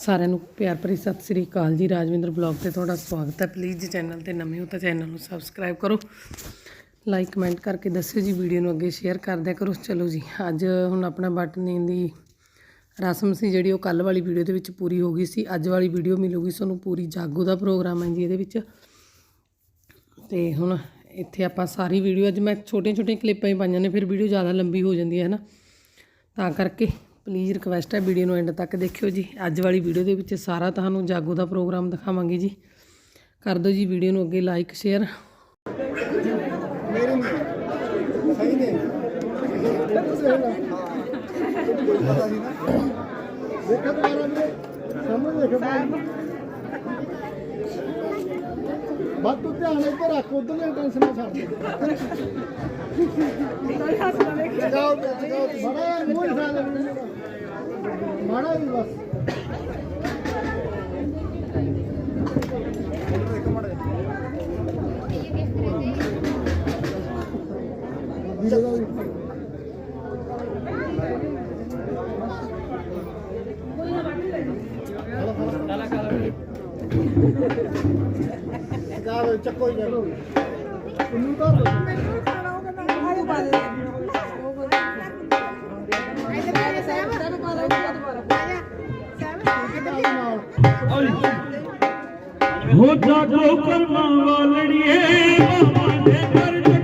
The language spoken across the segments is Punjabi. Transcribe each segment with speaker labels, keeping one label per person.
Speaker 1: ਸਾਰਿਆਂ ਨੂੰ ਪਿਆਰ ਭਰੀ ਸਤਿ ਸ੍ਰੀ ਅਕਾਲ ਜੀ। ਰਾਜਵਿੰਦਰ ਬਲੌਗ ਤੇ ਤੁਹਾਡਾ ਸਵਾਗਤ ਹੈ। ਪਲੀਜ਼ ਚੈਨਲ ਤੇ ਨਵੇਂ ਹੋ ਤਾਂ ਚੈਨਲ ਨੂੰ ਸਬਸਕ੍ਰਾਈਬ ਕਰੋ। ਲਾਈਕ ਕਮੈਂਟ ਕਰਕੇ ਦੱਸਿਓ ਜੀ। ਵੀਡੀਓ ਨੂੰ ਅੱਗੇ ਸ਼ੇਅਰ ਕਰਦਿਆ ਕਰੋ। ਚਲੋ ਜੀ, ਅੱਜ ਹੁਣ ਆਪਣਾ ਬਟਨੀ ਦੀ ਰਸਮ ਸੀ ਜਿਹੜੀ, ਉਹ ਕੱਲ ਵਾਲੀ ਵੀਡੀਓ ਦੇ ਵਿੱਚ ਪੂਰੀ ਹੋ ਗਈ ਸੀ। ਅੱਜ ਵਾਲੀ ਵੀਡੀਓ ਮਿਲੂਗੀ ਤੁਹਾਨੂੰ ਪੂਰੀ। ਜਾਗੋ ਦਾ ਪ੍ਰੋਗਰਾਮ ਹੈ ਜੀ ਇਹਦੇ ਵਿੱਚ। ਤੇ ਹੁਣ ਇੱਥੇ ਆਪਾਂ ਸਾਰੀ ਵੀਡੀਓ, ਅੱਜ ਮੈਂ ਛੋਟੀਆਂ ਛੋਟੀਆਂ ਕਲਿੱਪਾਂ ਹੀ ਪਾਈਆਂ ਨੇ, ਫਿਰ ਵੀਡੀਓ ਜ਼ਿਆਦਾ ਲੰਬੀ ਹੋ ਜਾਂਦੀ ਹੈ ਨਾ? ਤਾਂ ਕਰਕੇ ਪਲੀਜ਼ ਰਿਕਵੈਸਟ ਹੈ ਵੀਡੀਓ ਨੂੰ ਐਂਡ ਤੱਕ ਦੇਖਿਓ ਜੀ। ਅੱਜ ਵਾਲੀ ਵੀਡੀਓ ਦੇ ਵਿੱਚ ਸਾਰਾ ਤੁਹਾਨੂੰ ਜਾਗੋ ਦਾ ਪ੍ਰੋਗਰਾਮ ਦਿਖਾਵਾਂਗੇ ਜੀ। ਕਰ ਦਿਓ ਜੀ ਵੀਡੀਓ ਨੂੰ ਅੱਗੇ ਲਾਈਕ ਸ਼ੇਅਰ
Speaker 2: ਮੇਰੇ ਨਹੀਂ ਸਹੀ ਨੇ। ਪਤਾ ਸੀ ਨਾ ਦੇਖੋ ਸਾਹਮਣੇ ਦੇਖੋ ਭਾਈ ਬਾਤ ਤੂੰ ਧਿਆਨ ਇੱਧਰ ਰੱਖ ਉਧਰਲੇ ਟੈਨਸ਼ਨ ਨਾ ਛੱਡ। ਦੇ ਜਗਾਓ ਜਗਾਓ ਬੜਾ ਮੂੰਹ ਹੀ ਖਾ ਲੈ ਮਾੜਾ ਹੀ ਬਸ ਚੱਕੋ ਹੀ ਕਰੋ
Speaker 3: ਹੋ ਜਾਗੋ ਕਰਮਾ ਵਾਲੜੀਏ ਬਾਬਾ ਦੇ ਕਰ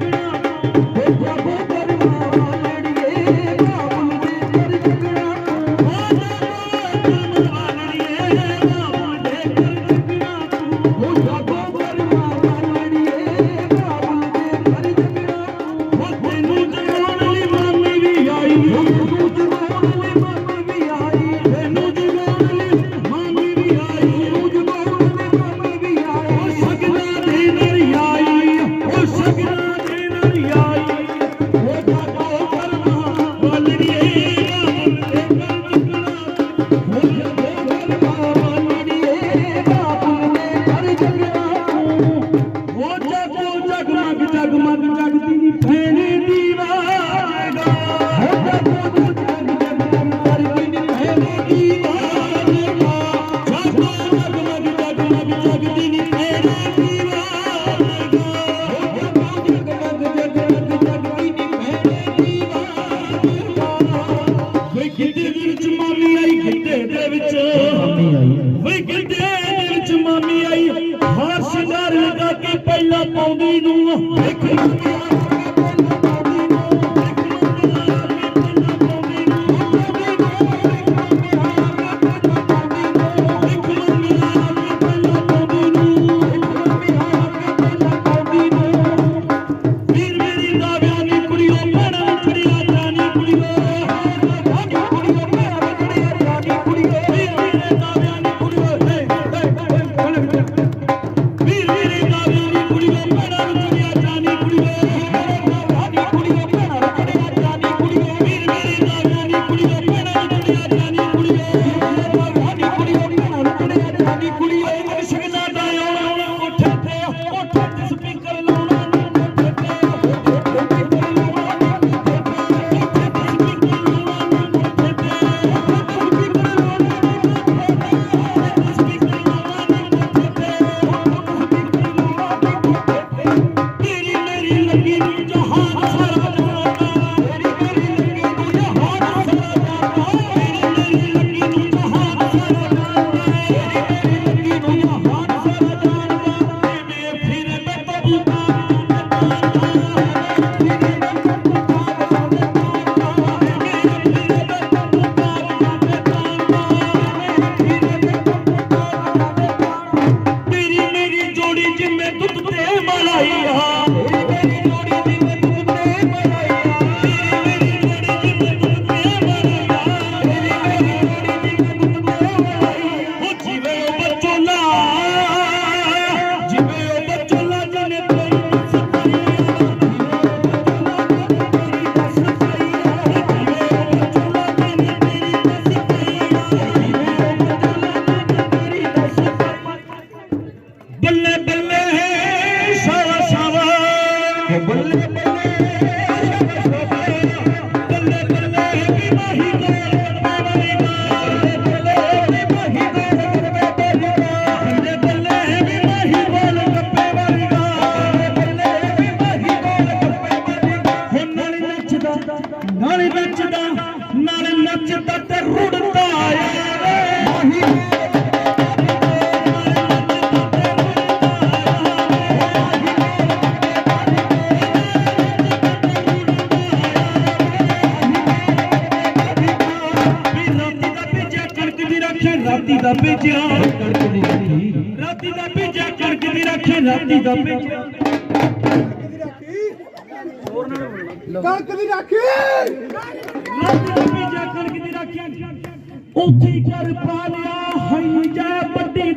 Speaker 3: ਕਣਕ ਦੀ ਰਾਖੀ। ਲੱਗ ਵੀ ਜਾ ਕਣਕ ਦੀ
Speaker 2: ਰਾਖੀ
Speaker 3: ਉੱਥੇ ਕਰ ਪਾ ਲਿਆ ਹੈ ਜੈ ਵੱਡੀ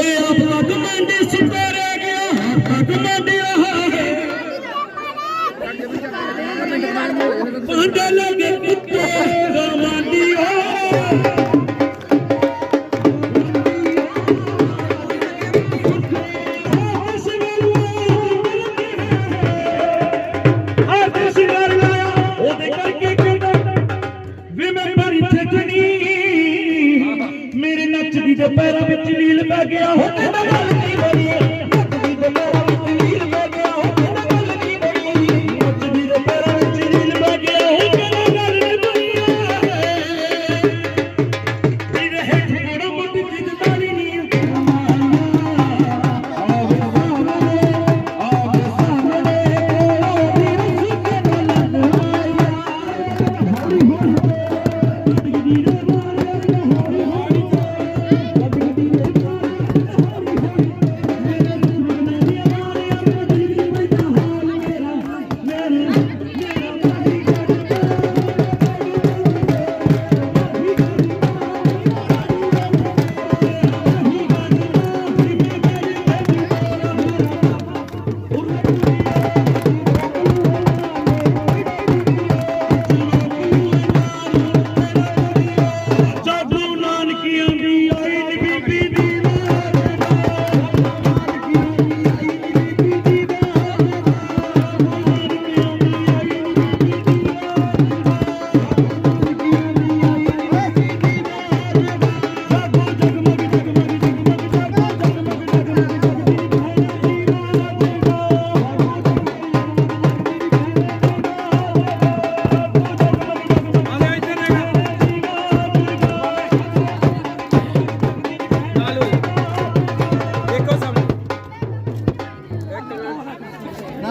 Speaker 3: ਓਏ ਆਪਣਾ ਕਮਾਂਡੀ ਸਿੱਧਾ ਰਹਿ ਗਿਆ ਆਪਣਾ ਕਮਾਂਡੀ ਆਹ ਹੈ। ਪੰਡਾ ਲੱਗੇ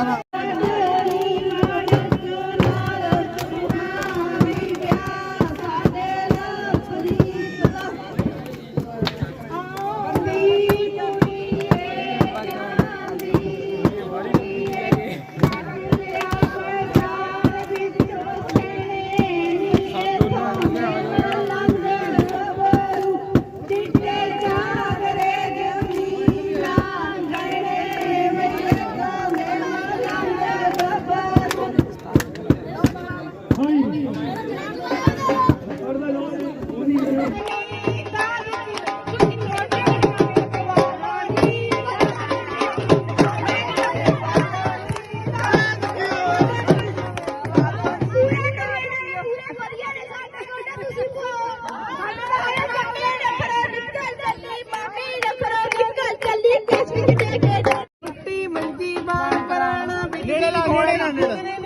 Speaker 4: না ਕੋਲੇ ਨਾ ਨੇੜੇ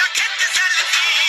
Speaker 4: I kept this hell